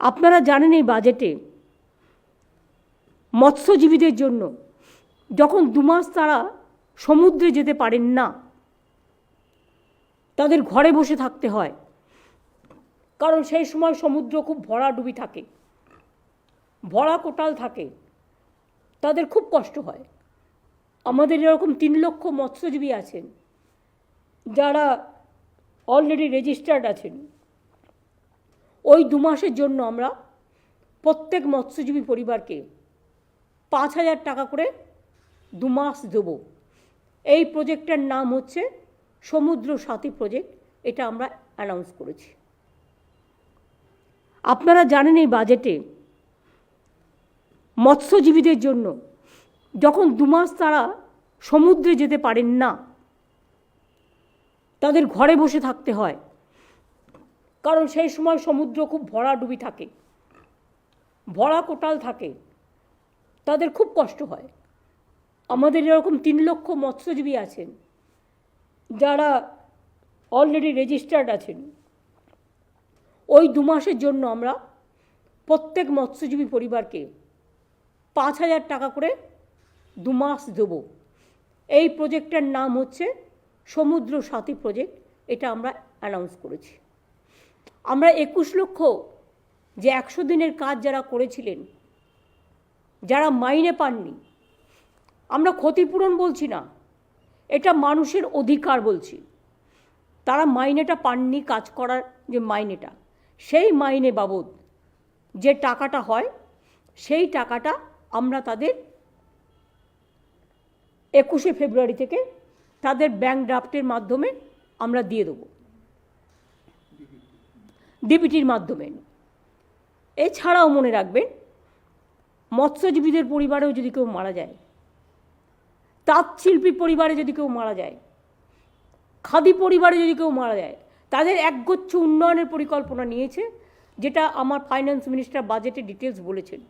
আপনারা জানেন এই বাজেটে মৎস্যজীবীদের জন্য যখন দু মাস তারা সমুদ্রে যেতে পারেন না, তাদের ঘরে বসে থাকতে হয়। কারণ সেই সময় সমুদ্র খুব ভরাডুবি থাকে, ভরা কোটাল থাকে, তাদের খুব কষ্ট হয়। আমাদের এরকম তিন লক্ষ মৎস্যজীবী আছেন, যারা অলরেডি রেজিস্টার্ড আছেন। ওই দু মাসের জন্য আমরা প্রত্যেক মৎস্যজীবী পরিবারকে পাঁচ হাজার টাকা করে দু মাস দেব। এই প্রজেক্টের নাম হচ্ছে সমুদ্র সাথী প্রজেক্ট। এটা আমরা অ্যানাউন্স করেছি। আপনারা জানেন এই বাজেটে মৎস্যজীবীদের জন্য যখন দু মাস তারা সমুদ্রে যেতে পারেন না, তাদের ঘরে বসে থাকতে হয়। কারণ সেই সময় সমুদ্র খুব ভরাডুবি থাকে, ভরা কোটাল থাকে, তাদের খুব কষ্ট হয়। আমাদের এরকম তিন লক্ষ মৎস্যজীবী আছেন, যারা অলরেডি রেজিস্টার্ড আছেন। ওই দু মাসের জন্য আমরা প্রত্যেক মৎস্যজীবী পরিবারকে পাঁচ হাজার টাকা করে দু মাস দেবো। এই প্রজেক্টের নাম হচ্ছে সমুদ্র সাথী প্রজেক্ট এটা আমরা অ্যানাউন্স করেছি। আমরা একুশ লক্ষ যে একশো দিনের কাজ যারা করেছিলেন, যারা মাইনে পাননি, আমরা ক্ষতিপূরণ বলছি না, এটা মানুষের অধিকার বলছি। তারা মাইনেটা পাননি, কাজ করার যে মাইনেটা, সেই মাইনে বাবদ যে টাকাটা হয়, সেই টাকাটা আমরা তাদের একুশে ফেব্রুয়ারি থেকে তাদের ব্যাংক ড্রাফটের মাধ্যমে আমরা দিয়ে দেবো। ডিবিটির মাধ্যমে। এছাড়াও মনে রাখবেন, মৎস্যজীবীদের পরিবারেও যদি কেউ মারা যায় তাঁত শিল্পী পরিবারে যদি কেউ মারা যায়, খাদি পরিবারে যদি কেউ মারা যায়, তাদের একগুচ্ছ উন্নয়নের পরিকল্পনা নিয়েছে, যেটা আমার ফাইন্যান্স মিনিস্টার বাজেটে ডিটেলস বলেছেন।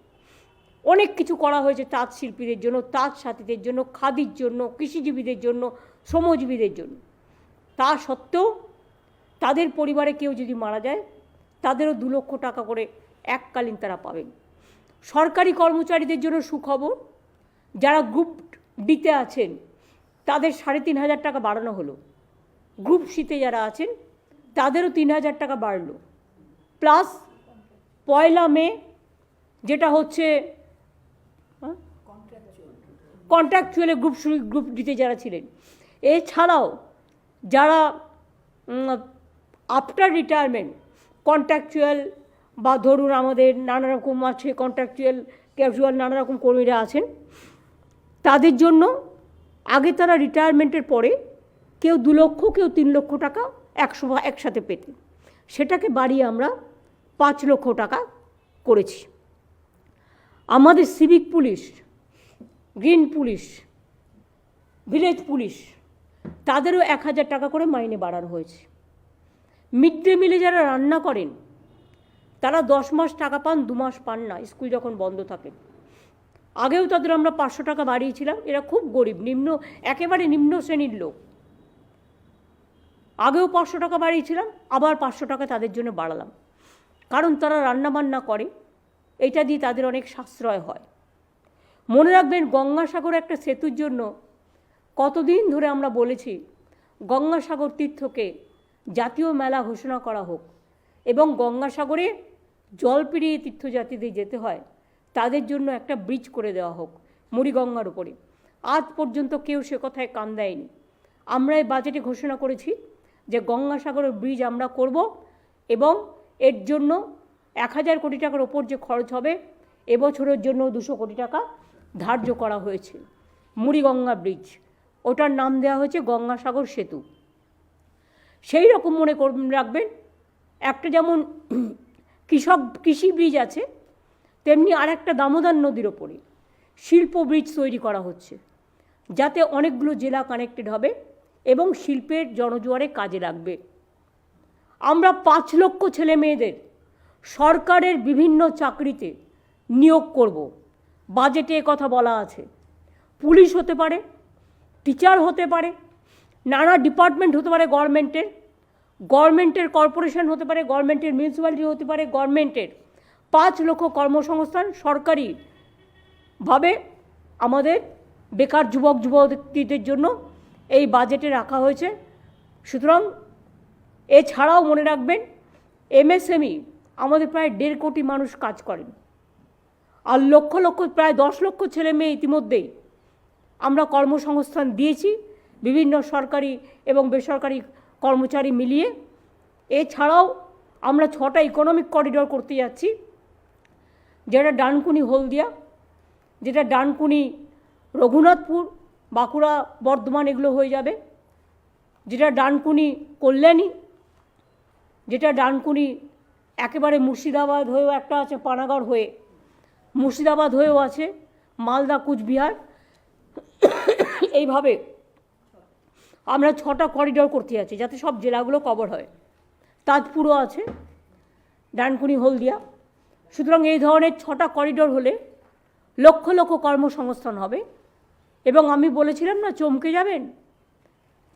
অনেক কিছু করা হয়েছে তাঁত শিল্পীদের জন্য তাঁত সাথীদের জন্য, খাদির জন্য, কৃষিজীবীদের জন্য, শ্রমজীবীদের জন্য। তা সত্ত্বেও তাদের পরিবারে কেউ যদি মারা যায় তাদেরও দু লক্ষ টাকা করে এককালীন তারা পাবেন। সরকারি কর্মচারীদের জন্য সুখবর, যারা গ্রুপ ডিতে আছেন, তাদের সাড়ে তিন হাজার টাকা বাড়ানো হলো। গ্রুপ সিতে যারা আছেন, তাদেরও তিন হাজার টাকা বাড়লো। প্লাস পয়লা মে, যেটা হচ্ছে কন্ট্রাকচুয়ালে গ্রুপ গ্রুপ ডিতে যারা ছিলেন। এছাড়াও যারা আফটার রিটায়ারমেন্ট কন্ট্রাকচুয়াল বা ধরুন আমাদের নানা রকম আছে কন্ট্রাকচুয়াল ক্যাজুয়াল নানা রকম কর্মীরা আছেন। তাদের জন্য আগে তারা রিটায়ারমেন্টের পরে কেউ দু লক্ষ, কেউ তিন লক্ষ টাকা একশো একসাথে পেতেন। সেটাকে বাড়িয়ে আমরা পাঁচ লক্ষ টাকা করেছি। আমাদের civic police green police village police তাদেরও এক হাজার টাকা করে মাইনে বাড়ানো হয়েছে। মিড ডে মিলে যারা রান্না করেন, তারা দশ মাস টাকা পান, দু মাস পান না, স্কুল যখন বন্ধ থাকে। আগেও তাদের আমরা পাঁচশো টাকা বাড়িয়েছিলাম, এরা খুব গরিব, নিম্ন, একেবারে নিম্ন শ্রেণির লোক। আগেও পাঁচশো টাকা বাড়িয়েছিলাম, আবার পাঁচশো টাকা তাদের জন্য বাড়ালাম। কারণ তারা রান্নাবান্না করে, এটা দিয়ে তাদের অনেক সাশ্রয় হয়। মনে রাখবেন, গঙ্গাসাগর একটা সেতুর জন্য কতদিন ধরে আমরা বলেছি, গঙ্গাসাগর তীর্থকে জাতীয় মেলা ঘোষণা করা হোক এবং গঙ্গাসাগরে জল পেরিয়ে তীর্থযাত্রীদের যেতে হয়, তাদের জন্য একটা ব্রিজ করে দেওয়া হোক মুড়িগঙ্গার উপরে। আজ পর্যন্ত কেউ সে কথায় কান দেয়নি। আমরা এই বাজেটে ঘোষণা করেছি যে গঙ্গাসাগরের ব্রিজ আমরা করব এবং এর জন্য এক হাজার কোটি টাকার ওপর যে খরচ হবে, এবছরের জন্য দুশো কোটি টাকা ধার্য করা হয়েছে। মুড়িগঙ্গা ব্রিজ ওটার নাম দেওয়া হয়েছে গঙ্গাসাগর সেতু। সেই রকম মনে কর, রাখবেন। একটা যেমন কৃষক, কৃষি ব্রিজ আছে, তেমনি আর একটা দামোদর নদীর ওপরে শিল্প ব্রিজ তৈরি করা হচ্ছে, যাতে অনেকগুলো জেলা কানেক্টেড হবে এবং শিল্পের জনজোয়ারে কাজে লাগবে। আমরা পাঁচ লক্ষ ছেলে মেয়েদের সরকারের বিভিন্ন চাকরিতে নিয়োগ করব। বাজেটে কথা বলা আছে। পুলিশ হতে পারে, টিচার হতে পারে নানা ডিপার্টমেন্ট হতে পারে গভর্নমেন্টের গভর্নমেন্টের কর্পোরেশন হতে পারে, গভর্নমেন্টের মিউনিসিপ্যালিটি হতে পারে, গভর্নমেন্টের পাঁচ লক্ষ কর্মসংস্থান সরকারিভাবে আমাদের বেকার যুবক যুবতীদের জন্য এই বাজেটে রাখা হয়েছে। সুতরাং এছাড়াও মনে রাখবেন এমএসএমই আমাদের প্রায় দেড় কোটি মানুষ কাজ করেন। আর লক্ষ লক্ষ, প্রায় দশ লক্ষ ছেলে মেয়ে ইতিমধ্যেই আমরা কর্মসংস্থান দিয়েছি। বিভিন্ন সরকারি এবং বেসরকারি কর্মচারী মিলিয়ে। এছাড়াও আমরা ছটা ইকোনমিক করিডোর করতে যাচ্ছি। যেটা ডানকুনি, হলদিয়া, যেটা ডানকুনি, রঘুনাথপুর, বাঁকুড়া, বর্ধমান এগুলো হয়ে যাবে। যেটা ডানকুনি, কল্যাণী, যেটা ডানকুনি একেবারে মুর্শিদাবাদ হয়েও একটা আছে, পানাগড় হয়ে। মুর্শিদাবাদ হয়েও আছে, মালদা, কুচবিহার। এইভাবে আমরা ছটা করিডোর করতে যাচ্ছি, যাতে সব জেলাগুলো কভার হয়। তাজপুরও আছে, ডানকুনি, হলদিয়া। সুতরাং এই ধরনের ছটা করিডোর হলে লক্ষ লক্ষ কর্মসংস্থান হবে। এবং আমি বলেছিলাম না, চমকে যাবেন?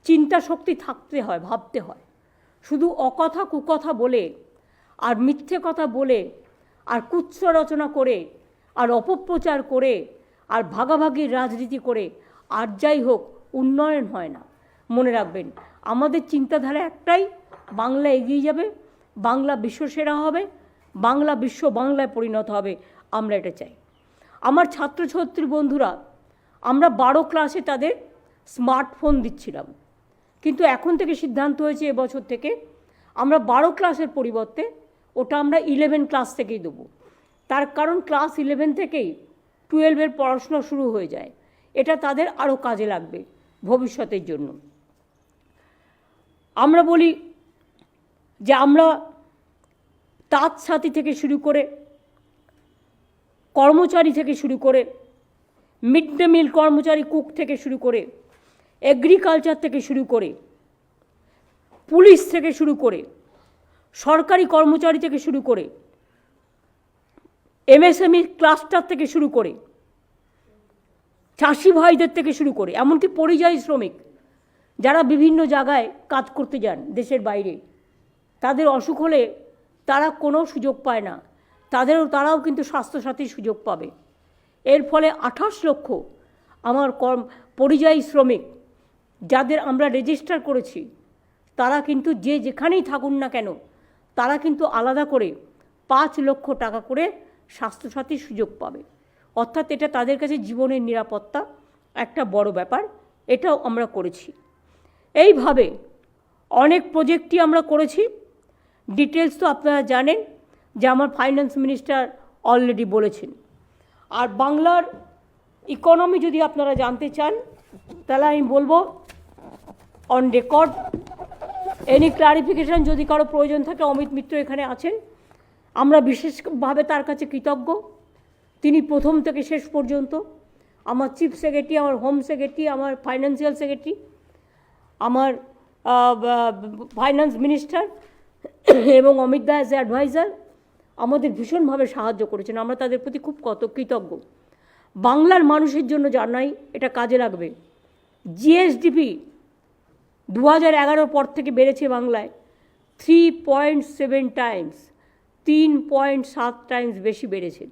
চিন্তা শক্তি থাকতে হয়, ভাবতে হয়। শুধু অকথা কুকথা বলে, আর মিথ্যে কথা বলে, আর কুৎস রচনা করে, আর অপপ্রচার করে, আর ভাগাভাগির রাজনীতি করে, আর যাই হোক, উন্নয়ন হয় না। মনে রাখবেন। আমাদের চিন্তাধারা একটাই, বাংলা এগিয়ে যাবে, বাংলা বিশ্বসেরা হবে, বাংলা বিশ্ব বাংলায় পরিণত হবে, আমরা এটা চাই। আমার ছাত্রছাত্রী বন্ধুরা, আমরা বারো ক্লাসে তাদের স্মার্টফোন দিচ্ছিলাম। কিন্তু এখন থেকে সিদ্ধান্ত হয়েছে এবছর থেকে, আমরা বারো ক্লাসের পরিবর্তে ওটা আমরা ইলেভেন ক্লাস থেকেই দেবো। তার কারণ ক্লাস ইলেভেন থেকেই টুয়েলভের পড়াশোনা শুরু হয়ে যায়। এটা তাদের আরও কাজে লাগবে ভবিষ্যতের জন্য। আমরা বলি যে আমরা তাঁত সাথী থেকে শুরু করে কর্মচারী থেকে শুরু করে মিড ডে মিল কর্মচারী কুক থেকে শুরু করে এগ্রিকালচার থেকে শুরু করে পুলিশ থেকে শুরু করে সরকারি কর্মচারী থেকে শুরু করে এমএসএমই ক্লাস্টার থেকে শুরু করে চাষি ভাইদের থেকে শুরু করে, এমনকি পরিযায়ী শ্রমিক। যারা বিভিন্ন জায়গায় কাজ করতে যান দেশের বাইরে, তাদের অসুখ হলে তারা কোনো সুযোগ পায় না। তাদেরও তারাও কিন্তু স্বাস্থ্যসাথীর সুযোগ পাবে। এর ফলে আঠাশ লক্ষ আমার কর্ম, পরিযায়ী শ্রমিক যাদের আমরা রেজিস্টার করেছি, তারা কিন্তু যে যেখানেই থাকুন না কেন, তারা কিন্তু আলাদা করে পাঁচ লক্ষ টাকা করে স্বাস্থ্যসাথীর সুযোগ পাবে। অর্থাৎ এটা তাদের কাছে জীবনের নিরাপত্তা একটা বড় ব্যাপার, এটাও আমরা করেছি। এইভাবে অনেক প্রজেক্টই আমরা করেছি। ডিটেলস তো আপনারা জানেন, যে আমার ফাইন্যান্স মিনিস্টার অলরেডি বলেছেন। আর বাংলার ইকোনমি যদি আপনারা জানতে চান, তাহলে আমি বলব অন রেকর্ড এনি ক্লারিফিকেশন যদি কারও প্রয়োজন থাকে, অমিত মিত্র এখানে আছেন। আমরা বিশেষভাবে তার কাছে কৃতজ্ঞ। তিনি প্রথম থেকে শেষ পর্যন্ত। আমার চিফ সেক্রেটারি আমার হোম সেক্রেটারি আমার ফাইন্যান্সিয়াল সেক্রেটারি আমার ফাইন্যান্স মিনিস্টার এবং অমিত দা অ্যাডভাইজার আমাদের ভীষণভাবে সাহায্য করেছেন। আমরা তাদের প্রতি খুব কত কৃতজ্ঞ। বাংলার মানুষের জন্য জানাই এটা কাজে লাগবে। জিএসডিপি দু হাজার এগারোর পর থেকে বেড়েছে বাংলায় থ্রি পয়েন্ট সেভেন টাইমস তিন পয়েন্ট সাত টাইমস বেশি বেড়েছে।